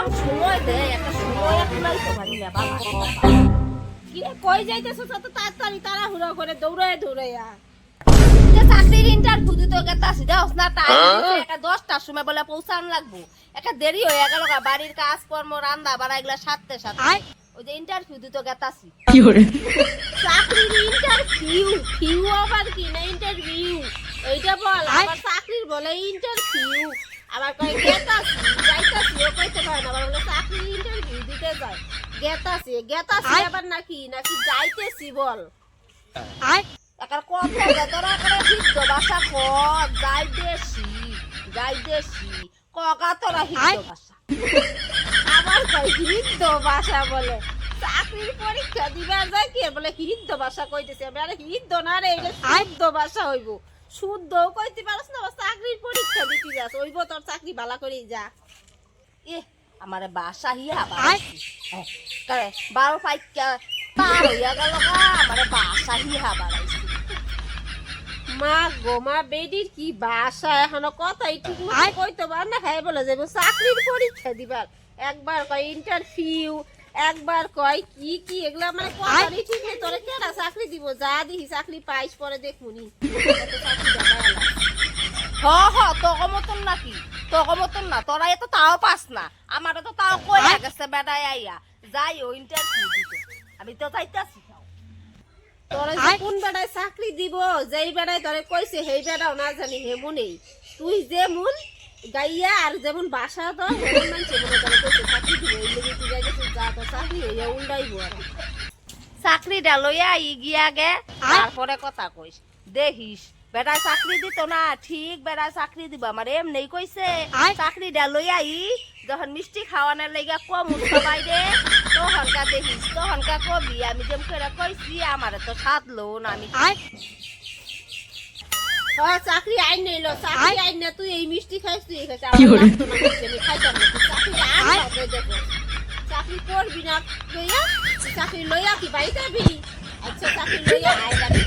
কম সময় দে একটা সময় কুলাই তো পারি না বাবা কি রে, কই যাইতেছো? তত তাড়াতাড়ি তাড়াহুড়ো করে দৌড়ায় দৌড়াইয়া যে চাকরির ইন্টারভিউ দিতে গেতাছি দেওস না টাইম একটা দশটার সময় বলে পৌঁছান লাগবো। একটা দেরি হয়ে গেল গা, বাড়ির কাজকর্ম রান্না বাড়া এগুলা সাথে সাথে ওই যে ইন্টারভিউ দিতে গেতাছি চাকরির ইন্টারভিউ ফিউ আবার কি না ইন্টারভিউ এইটা বল আবার চাকরির বলে ইন্টারভিউ আবার কয় যাইতাছি ও কইতে পারে না। আবার বলে চাকরির ইন্টারভিউ দিতে যায় গেতাছি গেতাছি আবার নাকি নাকি যাইতেছি বল। একটা কথা যে তোরা করে হিদ্ধ ভাষা ক যাই দেশি যাই দেশি কগা তোরা ভাষা আবার কয় হিন্দ ভাষা বলে। চাকরির পরীক্ষা দিবার যায় কে? বলে হিন্দ ভাষা কইতেছে। আমি আরে হিন্দ না রে এটা শুদ্ধ ভাষা হইব। শুদ্ধ। কইতে পারছ না চাকরির পরীক্ষা দিতে যাস। হইব তোর চাকরি ভালো করেই যা। এ আমার বাসা হিয়া হ্যাঁ, বারো পাইকা পার হইয়া গেল আমার বাসা হিয়া বাড়াইছি। মা গো মা বেডির কি ভাষা এখনও কথাই ঠিক মতো কইতে পার না। হ্যাঁ বলে যাব চাকরির পরীক্ষা দিবার। একবার কয় ইন্টারভিউ একবার কয় কি কি এগুলা মানে কথারই ঠিক নেই। তোরে কেনা চাকরি দিব? যা দিহি চাকরি পাইস পরে দেখুনি। হ হ তোকে মতন নাকি? তোকে মতন না তোরা এত তাও পাস না। আমার তো তাও কই গেছে বেড়াই আইয়া। যাই ও ইন্টারভিউ দিতে। আমি তো যাইতাছি। তোরে যে কোন বেড়ায় চাকরি দিব যেই বেড়ায় তোরে কইছে সেই বেড়াও না জানি হেমুনেই তুই যেমন গাইয়া আর যেমন বাসা তো। চাকরিটা লইয়া আই গিয়া গে তারপরে কথা কইস। দেখিস বেটা চাকরি দিত না ঠিক বেটা চাকরি দিব আমার এমনি কইছে। চাকরিটা লইয়া আই যখন মিষ্টি খাওয়ানোর লেগে কম সবাই রে তখনকা দেখিস তখনকা কবি আমি যেম করে কইছি আমার তো সাত লোন আমি চাকরি আইন নিল চাকরি আইন না তুই এই মিষ্টি খাইছ তুই চাকরি করবি না চাকরি লইয়া কি বাড়িতে আচ্ছা চাকরি লইয়া লইয়া